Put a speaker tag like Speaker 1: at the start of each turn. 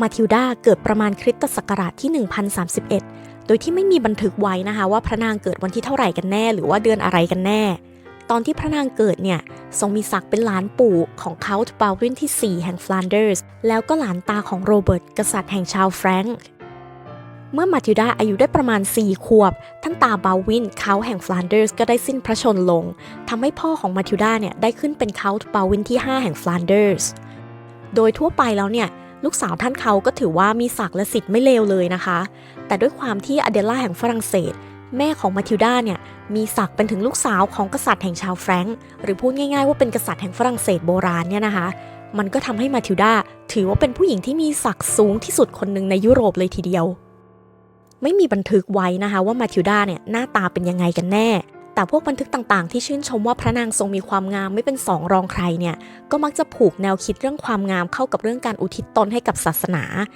Speaker 1: มาทิลดาเกิดประมาณคริสตศักราชที่ 1031 โดยที่ไม่มีบันทึกไว้นะคะ ว่าพระนางเกิดวันที่เท่าไหร่กันแน่ หรือว่าเดือนอะไรกันแน่ ตอนที่พระนางเกิดเนี่ยทรงมีศักดิ์เป็นหลานปู่ของเขาท์บาวินที่ 4 แห่งฟลานเดอร์ส แล้วก็หลานตาของโรเบิร์ตกษัตริย์แห่งชาวแฟรงก์เมื่อมาทิลดาอายุได้ประมาณ 4 ขวบ ท่านตาบาวินเขาแห่งฟลานเดอร์สก็ได้สิ้นพระชนลง ทำให้พ่อของมาทิลดาเนี่ยได้ขึ้นเป็นเขาท์บาวินที่ 5 แห่งฟลานเดอร์ส โดยทั่วไปแล้วเนี่ย ลูกสาวท่านเขาก็ถือว่ามีศักดิ์และสิทธิ์ไม่เลวเลยนะคะ แต่ด้วยความที่อเดล่าแห่งฝรั่งเศส แม่ของมาทิลดาเนี่ยมีศักดิ์เป็นถึงลูกสาวของกษัตริย์แห่งชาวแฟรงก์หรือพูดง่ายๆว่าเป็นกษัตริย์แห่งฝรั่งเศสโบราณเนี่ยนะคะ มันก็ทำให้มาทิลดาถือว่าเป็นผู้หญิงที่มีศักดิ์สูงที่สุดคนหนึ่งในยุโรปเลยทีเดียว ไม่มีบันทึกไว้นะคะว่ามาทิลดาเนี่ยหน้าตาเป็นยังไงกันแน่ แต่พวกบันทึกต่างๆ ที่ชื่นชมว่าพระนางทรงมีความงามไม่เป็นสองรองใครเนี่ย ก็มักจะผูกแนวคิดเรื่องความงามเข้ากับเรื่องการอุทิศตนให้กับศาสนา